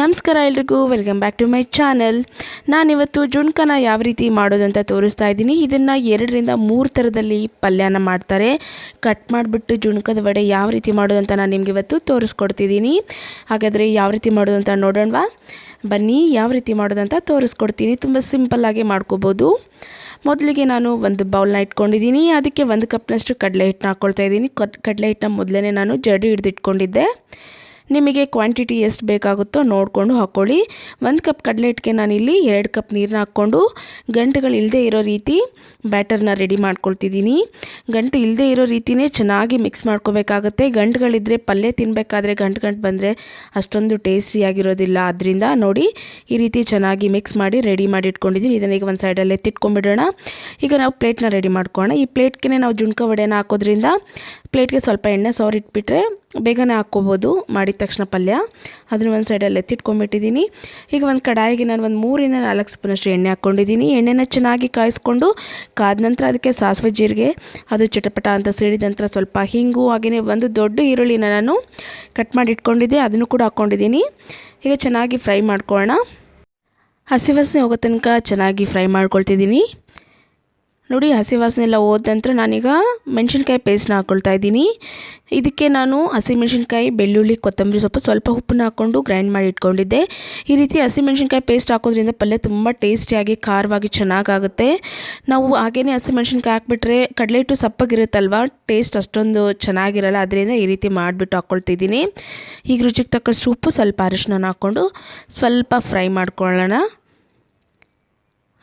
ನಮಸ್ಕಾರ ಎಲ್ರಿಗೂ welcome back to my channel ನಾನಿವತ್ತು ಜುಣ್ಕನ ಯಾವ ರೀತಿ ಮಾಡೋದು ಅಂತ ತೋರಿಸ್ತಾ ಇದ್ದೀನಿ. ಇದನ್ನು ಎರಡರಿಂದ ಮೂರು ಥರದಲ್ಲಿ ಪಲ್ಯನ ಮಾಡ್ತಾರೆ. ಕಟ್ ಮಾಡಿಬಿಟ್ಟು ಜುಣ್ಕದ ವಡೆ ಯಾವ ರೀತಿ ಮಾಡೋದು ಅಂತ ನಾನು ನಿಮ್ಗೆ ಇವತ್ತು ತೋರಿಸ್ಕೊಡ್ತಿದ್ದೀನಿ. ಹಾಗಾದರೆ ಯಾವ ರೀತಿ ಮಾಡೋದು ಅಂತ ನೋಡೋಣವಾ? ಬನ್ನಿ, ಯಾವ ರೀತಿ ಮಾಡೋದಂತ ತೋರಿಸ್ಕೊಡ್ತೀನಿ. ತುಂಬ ಸಿಂಪಲ್ಲಾಗಿ ಮಾಡ್ಕೋಬೋದು. ಮೊದಲಿಗೆ ನಾನು ಒಂದು ಬೌಲ್ನ ಇಟ್ಕೊಂಡಿದ್ದೀನಿ. ಅದಕ್ಕೆ ಒಂದು ಕಪ್ನಷ್ಟು ಕಡಲೆ ಹಿಟ್ಟನ್ನ ಹಾಕ್ಕೊಳ್ತಾ ಇದ್ದೀನಿ. ಕಡಲೆ ಹಿಟ್ಟನ್ನ ಮೊದಲೇ ನಾನು ಜಡಿ ಹಿಡಿದಿಟ್ಕೊಂಡಿದ್ದೆ. ನಿಮಗೆ ಕ್ವಾಂಟಿಟಿ ಎಷ್ಟು ಬೇಕಾಗುತ್ತೋ ನೋಡಿಕೊಂಡು ಹಾಕ್ಕೊಳ್ಳಿ ಒಂದು ಕಪ್ ಕಡಲೆ ಹಿಟ್ಟಿಗೆ ನಾನಿಲ್ಲಿ ಎರಡು ಕಪ್ ನೀರನ್ನ ಹಾಕ್ಕೊಂಡು ಗಂಟುಗಳು ಇಲ್ಲದೆ ಇರೋ ರೀತಿ ಬ್ಯಾಟರ್ನ ರೆಡಿ ಮಾಡ್ಕೊಳ್ತಿದ್ದೀನಿ. ಗಂಟು ಇಲ್ಲದೆ ಇರೋ ರೀತಿಯೇ ಚೆನ್ನಾಗಿ ಮಿಕ್ಸ್ ಮಾಡ್ಕೋಬೇಕಾಗತ್ತೆ. ಗಂಟುಗಳಿದ್ದರೆ ಪಲ್ಯ ತಿನ್ನಬೇಕಾದ್ರೆ ಗಂಟು ಗಂಟು ಬಂದರೆ ಅಷ್ಟೊಂದು ಟೇಸ್ಟಿಯಾಗಿರೋದಿಲ್ಲ ಅದರಿಂದ ನೋಡಿ ಈ ರೀತಿ ಚೆನ್ನಾಗಿ ಮಿಕ್ಸ್ ಮಾಡಿ ರೆಡಿ ಮಾಡಿ ಇಟ್ಕೊಂಡಿದ್ದೀನಿ. ಇದನ್ನ ಈಗ ಒಂದು ಸೈಡಲ್ಲಿ ಎತ್ತಿಟ್ಕೊಂಡ್ಬಿಡೋಣ ಈಗ ನಾವು ಪ್ಲೇಟ್ನ ರೆಡಿ ಮಾಡ್ಕೋಣ ಈ ಪ್ಲೇಟ್ಗೆ ನಾವು ಜುಣ್ಕ ವಡೆನ ಹಾಕೋದ್ರಿಂದ ಪ್ಲೇಟ್ಗೆ ಸ್ವಲ್ಪ ಎಣ್ಣೆ ಸವರ್ ಇಟ್ಬಿಟ್ರೆ ಬೇಗನೆ ಹಾಕ್ಕೋಬೋದು. ಮಾಡಿದ ತಕ್ಷಣ ಪಲ್ಯ. ಅದನ್ನ ಒಂದು ಸೈಡಲ್ಲಿ ಎತ್ತಿಟ್ಕೊಂಡ್ಬಿಟ್ಟಿದ್ದೀನಿ ಈಗ ಒಂದು ಕಡಾಯಿಗೆ ನಾನು ಒಂದು ಮೂರಿಂದ ನಾಲ್ಕು ಸ್ಪೂನಷ್ಟು ಎಣ್ಣೆ ಹಾಕ್ಕೊಂಡಿದ್ದೀನಿ ಎಣ್ಣೆನ ಚೆನ್ನಾಗಿ ಕಾಯಿಸ್ಕೊಂಡು ಕಾದ ನಂತರ ಅದಕ್ಕೆ ಸಾಸಿವೆ ಜೀರಿಗೆ, ಅದು ಚಟಪಟ ಅಂತ ಸಿಡಿದ ನಂತರ ಸ್ವಲ್ಪ ಹಿಂಗು ಹಾಗೆಯೇ ಒಂದು ದೊಡ್ಡ ಈರುಳ್ಳಿನ ನಾನು ಕಟ್ ಮಾಡಿ ಇಟ್ಕೊಂಡಿದ್ದೆ. ಅದನ್ನು ಕೂಡ ಹಾಕ್ಕೊಂಡಿದ್ದೀನಿ ಈಗ ಚೆನ್ನಾಗಿ ಫ್ರೈ ಮಾಡ್ಕೊಳ್ಳೋಣ. ಹಸಿ ಹೋಗೋ ತನಕ ಚೆನ್ನಾಗಿ ಫ್ರೈ ಮಾಡ್ಕೊಳ್ತಿದ್ದೀನಿ ನೋಡಿ ಹಸಿ ವಾಸನೆ ಎಲ್ಲ ಹೋದ ನಂತರ ನಾನೀಗ ಮೆಣಸಿನ್ಕಾಯಿ ಪೇಸ್ಟ್ನ ಹಾಕ್ಕೊಳ್ತಾ ಇದ್ದೀನಿ. ಇದಕ್ಕೆ ನಾನು ಹಸಿ ಮೆಣಸಿನ್ಕಾಯಿ, ಬೆಳ್ಳುಳ್ಳಿ, ಕೊತ್ತಂಬರಿ ಸೊಪ್ಪು ಸ್ವಲ್ಪ ಉಪ್ಪನ್ನ ಹಾಕ್ಕೊಂಡು ಗ್ರೈಂಡ್ ಮಾಡಿ ಇಟ್ಕೊಂಡಿದ್ದೆ. ಈ ರೀತಿ ಹಸಿ ಮೆಣಸಿನ್ಕಾಯಿ ಪೇಸ್ಟ್ ಹಾಕೋದ್ರಿಂದ ಪಲ್ಯ ತುಂಬ ಟೇಸ್ಟಿಯಾಗಿ, ಖಾರವಾಗಿ ಚೆನ್ನಾಗಾಗುತ್ತೆ. ನಾವು ಹಾಗೇ ಹಸಿ ಮೆಣಸಿನ್ಕಾಯಿ ಹಾಕ್ಬಿಟ್ರೆ ಕಡಲೆ ಹಿಟ್ಟು ಸಪ್ಪಗಿರುತ್ತಲ್ವ, ಟೇಸ್ಟ್ ಅಷ್ಟೊಂದು ಚೆನ್ನಾಗಿರಲ್ಲ. ಅದರಿಂದ ಈ ರೀತಿ ಮಾಡಿಬಿಟ್ಟು ಹಾಕ್ಕೊಳ್ತಿದ್ದೀನಿ ಈಗ ರುಚಿಗೆ ತಕ್ಕಷ್ಟು ಉಪ್ಪು, ಸ್ವಲ್ಪ ಅರಿಶಿನ ಹಾಕ್ಕೊಂಡು ಸ್ವಲ್ಪ ಫ್ರೈ ಮಾಡ್ಕೊಳ್ಳೋಣ.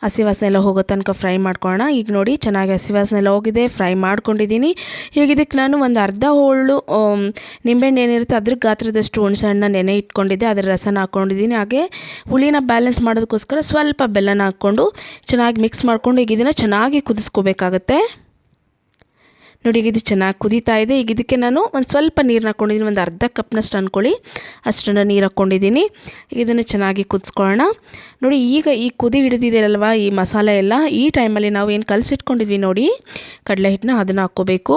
ಹಸಿ ವಾಸನೆ ಎಲ್ಲ ಹೋಗೋ ತನಕ ಫ್ರೈ ಮಾಡ್ಕೊಳ್ಳೋಣ. ಈಗ ನೋಡಿ, ಚೆನ್ನಾಗಿ ಹಸಿ ವಾಸನೆ ಎಲ್ಲ ಹೋಗಿದೆ. ಫ್ರೈ ಮಾಡ್ಕೊಂಡಿದ್ದೀನಿ. ಈಗ ಇದಕ್ಕೆ ನಾನು ಒಂದು ಅರ್ಧ ಹೋಳು ನಿಂಬೆಹಣ್ಣು ಏನಿರುತ್ತೆ ಅದ್ರ ಗಾತ್ರದಷ್ಟು ಹುಣಸೆಹಣ್ಣು ನೆನೆ ಇಟ್ಕೊಂಡಿದ್ದೆ. ಅದರ ರಸನ ಹಾಕ್ಕೊಂಡಿದ್ದೀನಿ. ಹಾಗೆ ಹುಳಿನ ಬ್ಯಾಲೆನ್ಸ್ ಮಾಡೋದಕ್ಕೋಸ್ಕರ ಸ್ವಲ್ಪ ಬೆಲ್ಲನ ಹಾಕ್ಕೊಂಡು ಚೆನ್ನಾಗಿ ಮಿಕ್ಸ್ ಮಾಡಿಕೊಂಡು ಈಗ ಇದನ್ನು ಚೆನ್ನಾಗಿ ಕುದಿಸ್ಕೋಬೇಕಾಗತ್ತೆ. ನೋಡಿ, ಈಗ ಇದು ಚೆನ್ನಾಗಿ ಕುದೀತಾ ಇದೆ. ಈಗ ಇದಕ್ಕೆ ನಾನು ಒಂದು ಸ್ವಲ್ಪ ನೀರು ಹಾಕ್ಕೊಂಡಿದ್ದೀನಿ ಒಂದು ಅರ್ಧ ಕಪ್ನಷ್ಟು ಅಂದ್ಕೊಳ್ಳಿ ಅಷ್ಟನ್ನು ನೀರು ಹಾಕ್ಕೊಂಡಿದ್ದೀನಿ ಇದನ್ನು ಚೆನ್ನಾಗಿ ಕುದಿಸ್ಕೊಳ್ಳೋಣ ನೋಡಿ, ಈಗ ಈ ಕುದಿ ಹಿಡಿದಿದೆಯಲ್ವ ಈ ಮಸಾಲೆ ಎಲ್ಲ? ಈ ಟೈಮಲ್ಲಿ ನಾವು ಏನು ಕಲಸಿಟ್ಕೊಂಡಿದ್ವಿ ನೋಡಿ ಕಡಲೆ ಹಿಟ್ಟನ್ನ ಅದನ್ನು ಹಾಕ್ಕೋಬೇಕು.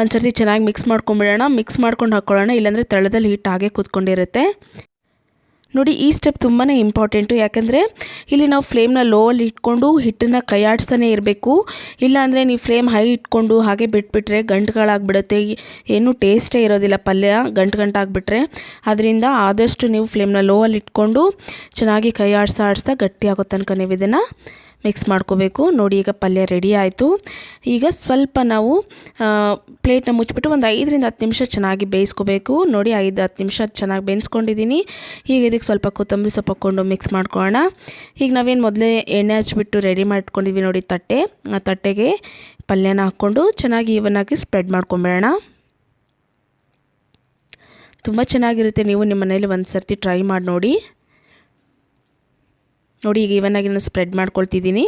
ಒಂದು ಸರ್ತಿ ಚೆನ್ನಾಗಿ ಮಿಕ್ಸ್ ಮಾಡ್ಕೊಂಬಿಡೋಣ ಮಿಕ್ಸ್ ಮಾಡ್ಕೊಂಡು ಹಾಕ್ಕೊಳ್ಳೋಣ. ಇಲ್ಲಾಂದರೆ ತಳದಲ್ಲಿ ಹಿಟ್ಟು ಹಾಗೆ ಕುತ್ಕೊಂಡಿರುತ್ತೆ ನೋಡಿ, ಈ ಸ್ಟೆಪ್ ತುಂಬಾ ಇಂಪಾರ್ಟೆಂಟು ಯಾಕಂದರೆ, ಇಲ್ಲಿ ನಾವು ಫ್ಲೇಮ್ನ ಲೋವಲ್ಲಿ ಇಟ್ಕೊಂಡು ಹಿಟ್ಟನ್ನು ಕೈಯಾಡಿಸ್ತಾನೆ ಇರಬೇಕು. ಇಲ್ಲಾಂದರೆ ನೀವು ಫ್ಲೇಮ್ ಹೈ ಇಟ್ಕೊಂಡು ಹಾಗೆ ಬಿಟ್ಬಿಟ್ರೆ ಗಂಟುಗಳಾಗ್ಬಿಡುತ್ತೆ. ಏನೂ ಟೇಸ್ಟೇ ಇರೋದಿಲ್ಲ ಪಲ್ಯ ಗಂಟು ಗಂಟಾಗ್ಬಿಟ್ರೆ ಅದರಿಂದ ಆದಷ್ಟು ನೀವು ಫ್ಲೇಮ್ನ ಲೋವಲ್ಲಿ ಇಟ್ಕೊಂಡು ಚೆನ್ನಾಗಿ ಕೈ ಆಡಿಸ್ತಾ ಆಡಿಸ್ತಾ ಗಟ್ಟಿ ಆಗೋ ತನಕ ನೀವು ಇದನ್ನು ಮಿಕ್ಸ್ ಮಾಡ್ಕೋಬೇಕು. ನೋಡಿ, ಈಗ ಪಲ್ಯ ರೆಡಿ ಆಯಿತು. ಈಗ ಸ್ವಲ್ಪ ನಾವು ಪ್ಲೇಟ್ನ ಮುಚ್ಚಿಬಿಟ್ಟು ಒಂದು ಐದರಿಂದ ಹತ್ತು ನಿಮಿಷ ಚೆನ್ನಾಗಿ ಬೇಯಿಸ್ಕೋಬೇಕು. ನೋಡಿ, ಐದು ಹತ್ತು ನಿಮಿಷ ಚೆನ್ನಾಗಿ ಬೇಯಿಸ್ಕೊಂಡಿದ್ದೀನಿ. ಈಗ ಇದಕ್ಕೆ ಸ್ವಲ್ಪ ಕೊತ್ತಂಬರಿ ಸೊಪ್ಪು ಹಾಕ್ಕೊಂಡು ಮಿಕ್ಸ್ ಮಾಡ್ಕೊಳ್ಳೋಣ. ಈಗ ನಾವೇನು ಮೊದಲೇ ಎಣ್ಣೆ ಹಚ್ಬಿಟ್ಟು ರೆಡಿ ಮಾಡ್ಕೊಂಡಿದ್ವಿ ನೋಡಿ, ತಟ್ಟೆ. ಆ ತಟ್ಟೆಗೆ ಪಲ್ಯನ ಹಾಕ್ಕೊಂಡು ಚೆನ್ನಾಗಿ ಇವನ್ನಾಗಿ ಸ್ಪ್ರೆಡ್ ಮಾಡ್ಕೊಂಬೇಡೋಣ. ತುಂಬ ಚೆನ್ನಾಗಿರುತ್ತೆ. ನೀವು ನಿಮ್ಮ ಮನೇಲಿ ಒಂದು ಸರ್ತಿ ಟ್ರೈ ಮಾಡಿ ನೋಡಿ. ನೋಡಿ, ಈಗ ಇವನ್ನಾಗಿ ನಾನು ಸ್ಪ್ರೆಡ್ ಮಾಡ್ಕೊಳ್ತಿದ್ದೀನಿ.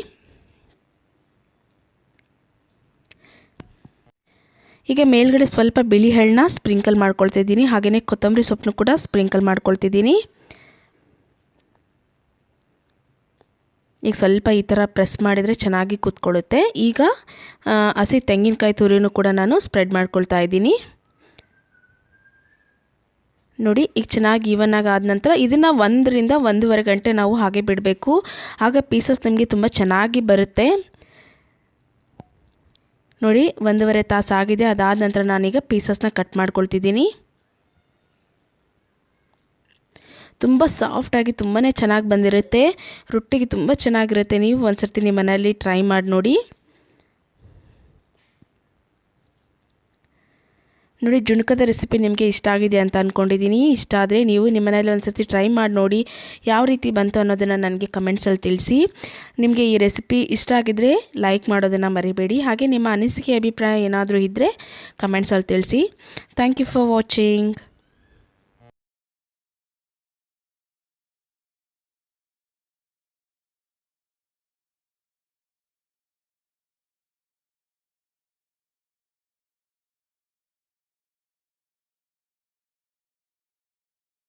ಈಗ ಮೇಲ್ಗಡೆ ಸ್ವಲ್ಪ ಬಿಳಿ ಎಳ್ಳನ್ನ ಸ್ಪ್ರಿಂಕಲ್ ಮಾಡ್ಕೊಳ್ತಿದ್ದೀನಿ. ಹಾಗೆಯೇ ಕೊತ್ತಂಬರಿ ಸೊಪ್ಪನ್ನು ಕೂಡ ಸ್ಪ್ರಿಂಕಲ್ ಮಾಡ್ಕೊಳ್ತಿದ್ದೀನಿ. ಈಗ ಸ್ವಲ್ಪ ಈ ಥರ ಪ್ರೆಸ್ ಮಾಡಿದರೆ ಚೆನ್ನಾಗಿ ಕೂತ್ಕೊಳ್ಳುತ್ತೆ. ಈಗ ಹಸಿ ತೆಂಗಿನಕಾಯಿ ತುರಿನೂ ಕೂಡ ನಾನು ಸ್ಪ್ರೆಡ್ ಮಾಡ್ಕೊಳ್ತಾ ಇದ್ದೀನಿ. ನೋಡಿ, ಈಗ ಚೆನ್ನಾಗಿ ಈವನ್ನಾಗಿ ಆದ ನಂತರ ಇದನ್ನು ಒಂದರಿಂದ ಒಂದೂವರೆ ಗಂಟೆ ನಾವು ಹಾಗೆ ಬಿಡಬೇಕು. ಆಗ ಪೀಸಸ್ ನಿಮಗೆ ತುಂಬ ಚೆನ್ನಾಗಿ ಬರುತ್ತೆ. ನೋಡಿ, ಒಂದೂವರೆ ತಾಸು ಆಗಿದೆ. ಅದಾದ ನಂತರ ನಾನೀಗ ಪೀಸಸ್ನ ಕಟ್ ಮಾಡ್ಕೊಳ್ತಿದ್ದೀನಿ. ತುಂಬ ಸಾಫ್ಟಾಗಿ ತುಂಬಾ ಚೆನ್ನಾಗಿ ಬಂದಿರುತ್ತೆ. ರೊಟ್ಟಿಗೆ ತುಂಬ ಚೆನ್ನಾಗಿರುತ್ತೆ. ನೀವು ಒಂದು ಸರ್ತಿ ನಿಮ್ಮ ಮನೆಯಲ್ಲಿ ಟ್ರೈ ಮಾಡಿ ನೋಡಿ. ನೋಡಿ, ಜುಣುಕದ ರೆಸಿಪಿ ನಿಮಗೆ ಇಷ್ಟ ಆಗಿದೆ ಅಂತ ಅಂದ್ಕೊಂಡಿದ್ದೀನಿ ಇಷ್ಟ ಆದರೆ ನೀವು ನಿಮ್ಮ ಮನೇಲಿ ಒಂದು ಸರ್ತಿ ಟ್ರೈ ಮಾಡಿ ನೋಡಿ, ಯಾವ ರೀತಿ ಬಂತು ಅನ್ನೋದನ್ನು ನನಗೆ ಕಮೆಂಟ್ಸಲ್ಲಿ ತಿಳಿಸಿ. ನಿಮಗೆ ಈ ರೆಸಿಪಿ ಇಷ್ಟ ಆಗಿದ್ದರೆ ಲೈಕ್ ಮಾಡೋದನ್ನು ಮರಿಬೇಡಿ. ಹಾಗೆ ನಿಮ್ಮ ಅನಿಸಿಕೆ, ಅಭಿಪ್ರಾಯ ಏನಾದರೂ ಇದ್ದರೆ ಕಮೆಂಟ್ಸಲ್ಲಿ ತಿಳಿಸಿ. Thank you for watching